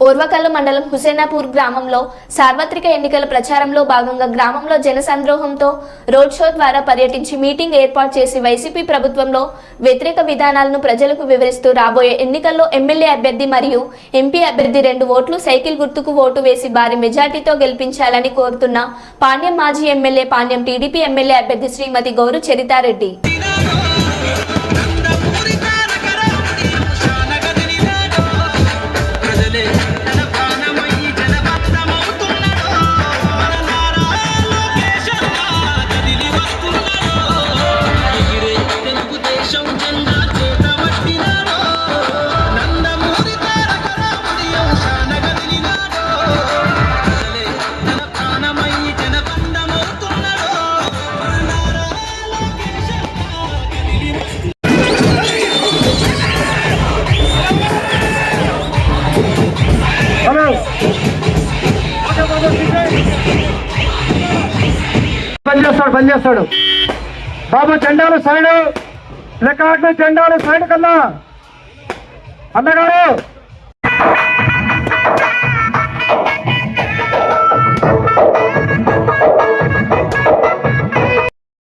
ఓర్వకల్లు మండలం హుసేనాపూర్ గ్రామంలో సార్వత్రిక ఎన్నికల ప్రచారంలో భాగంగా గ్రామంలో జనసంద్రోహంతో రోడ్ షో ద్వారా పర్యటించి మీటింగ్ ఏర్పాటు చేసి వైసీపీ ప్రభుత్వంలో వ్యతిరేక విధానాలను ప్రజలకు వివరిస్తూ రాబోయే ఎన్నికల్లో ఎమ్మెల్యే అభ్యర్థి మరియు ఎంపీ అభ్యర్థి రెండు ఓట్లు సైకిల్ గుర్తుకు ఓటు వేసి భారీ మెజార్టీతో గెలిపించాలని కోరుతున్న పాండ్యం మాజీ ఎమ్మెల్యే పాండ్యం టీడీపీ ఎమ్మెల్యే అభ్యర్థి శ్రీమతి గౌరు చరితారెడ్డి. పని చేస్తాడు పని చేస్తాడు. బాబు జెండాలు సైడు లెక్క జెండాలు సైడ్ కన్నా. అన్నగారు